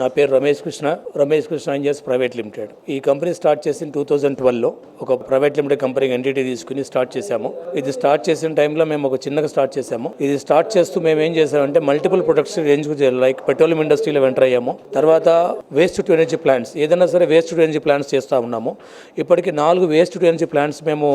నా పేరు Ramesh Krishna. Ramesh Krishna engineers private limited. ఈ కంపెనీ స్టార్ట్ చేసిన టూ థౌజండ్ ట్వెల్వ్లో. ఒక ప్రైవేట్ లిమిటెడ్ కంపెనీ ఎన్టీటీ తీసుకుని స్టార్ట్ చేశాము. ఇది స్టార్ట్ చేసిన టైంలో మేము ఒక చిన్నగా స్టార్ట్ చేశాము. ఇది స్టార్ట్ చేస్తూ మేము ఏం చేసామంటే multiple products range like petroleum ఇండస్ట్రీలో ఎంటర్ అయ్యాము. తర్వాత వేస్ట్ టు ఎనర్జీ ప్లాంట్స్ ఏదైనా సరే వేస్ట్ టు ఎనర్జీ ప్లాంట్స్ చేస్తూ ఉన్నాము. ఇప్పటికి నాలుగు వేస్ట్ టు ఎనర్జీ ప్లాంట్స్ మేము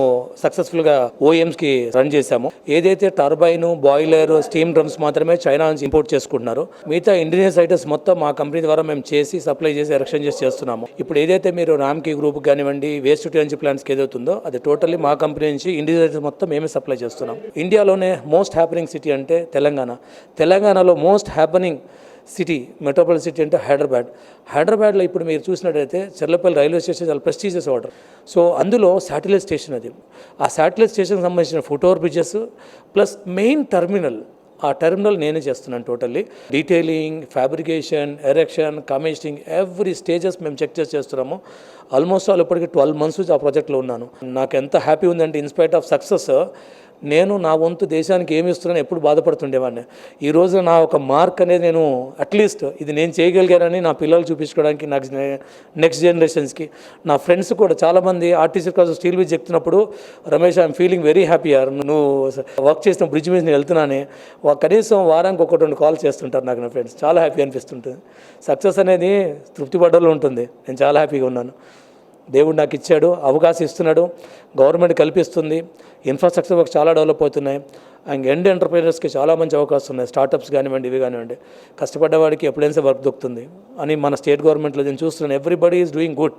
సక్సెస్ఫుల్గా ఓఎమ్స్కి రన్ చేశాము. ఏదైతే టర్బైన్ బాయిలర్ స్టీమ్ డ్రమ్స్ మాత్రమే చైనా నుంచి ఇంపోర్ట్ చేసుకుంటున్నారు. మిగతా ఇండియన్ ఐటమ్స్ మొత్తం మా కంపెనీ ద్వారా మేము చేసి సప్లై చేసి ఎరక్షన్ చేసి చేస్తున్నాము. ఇప్పుడు ఏదైతే మీరు రామ్కి గ్రూప్ కానివ్వండి వేస్ట్ టు ఎనర్జీ ప్లాంట్స్కి ఏదవుతుందో అది టోటల్లీ మా కంపెనీ నుంచి ఇండియన్ మొత్తం మేమే సప్లై చేస్తున్నాం. ఇండియాలోనే మోస్ట్ హ్యాపనింగ్ సిటీ అంటే తెలంగాణ. తెలంగాణలో most happening city metropolitan city అంటే హైదరాబాద్. హైదరాబాద్లో ఇప్పుడు మీరు చూసినట్టయితే చెర్లపల్లి రైల్వే స్టేషన్ చాలా ప్రెస్టీజియస్ ఆర్డర్ సో అందులో శాటిలైట్ స్టేషన్ అది. ఆ శాటిలైట్ స్టేషన్కి సంబంధించిన foot over bridges plus main terminal ఆ టర్మినల్ నేనే చేస్తున్నాను totally. Detailing fabrication erection commissioning every stages మేము చెక్ చేసి చేస్తున్నాము. ఆల్మోస్ట్ ఆల్ ఇప్పటికి ట్వెల్వ్ మంత్స్ ఆ ప్రాజెక్ట్లో ఉన్నాను. నాకు ఎంత హ్యాపీ ఉందంటే ఇన్స్పైట్ ఆఫ్ సక్సెస్ నేను నా వంతు దేశానికి ఏమి ఇస్తున్నాను ఎప్పుడు బాధపడుతుండేవాడిని. ఈ రోజు నా ఒక మార్క్ అనేది నేను అట్లీస్ట్ ఇది నేను చేయగలిగానని నా పిల్లలు చూపించుకోవడానికి నెక్స్ట్ నెక్స్ట్ జనరేషన్స్కి నా ఫ్రెండ్స్ కూడా చాలామంది ఆర్టీసీ కాలేజ్ స్టీల్ బ్రిడ్జ్ చెప్తున్నప్పుడు Ramesh I'm feeling very happy యార్ నువ్వు వర్క్ చేసిన బ్రిడ్జ్ మీద నేను వెళ్తున్నానే. కనీసం వారానికి ఒకటి రెండు కాల్ చేస్తుంటారు నాకు నా ఫ్రెండ్స్ చాలా హ్యాపీ అనిపిస్తుంటుంది. సక్సెస్ అనేది తృప్తి పడ్డలో ఉంటుంది. నేను చాలా హ్యాపీగా ఉన్నాను. దేవుడు నాకు ఇచ్చాడు అవకాశం ఇస్తున్నాడు గవర్నమెంట్ కల్పిస్తుంది ఇన్ఫ్రాస్ట్రక్చర్ వర్క్ చాలా డెవలప్ అవుతున్నాయి అండ్ ఎండ్ ఎంటర్ప్రైనర్స్కి చాలా మంచి అవకాశం ఉన్నాయి స్టార్టప్స్ కానివ్వండి ఇవి కానివ్వండి. కష్టపడ్డ వాడికి ఎప్పుడైనా వర్క్ దొరుకుతుంది. అని మన స్టేట్ గవర్నమెంట్లో నేను చూస్తున్నాను ఎవ్రీబడి ఈజ్ డూయింగ్ గుడ్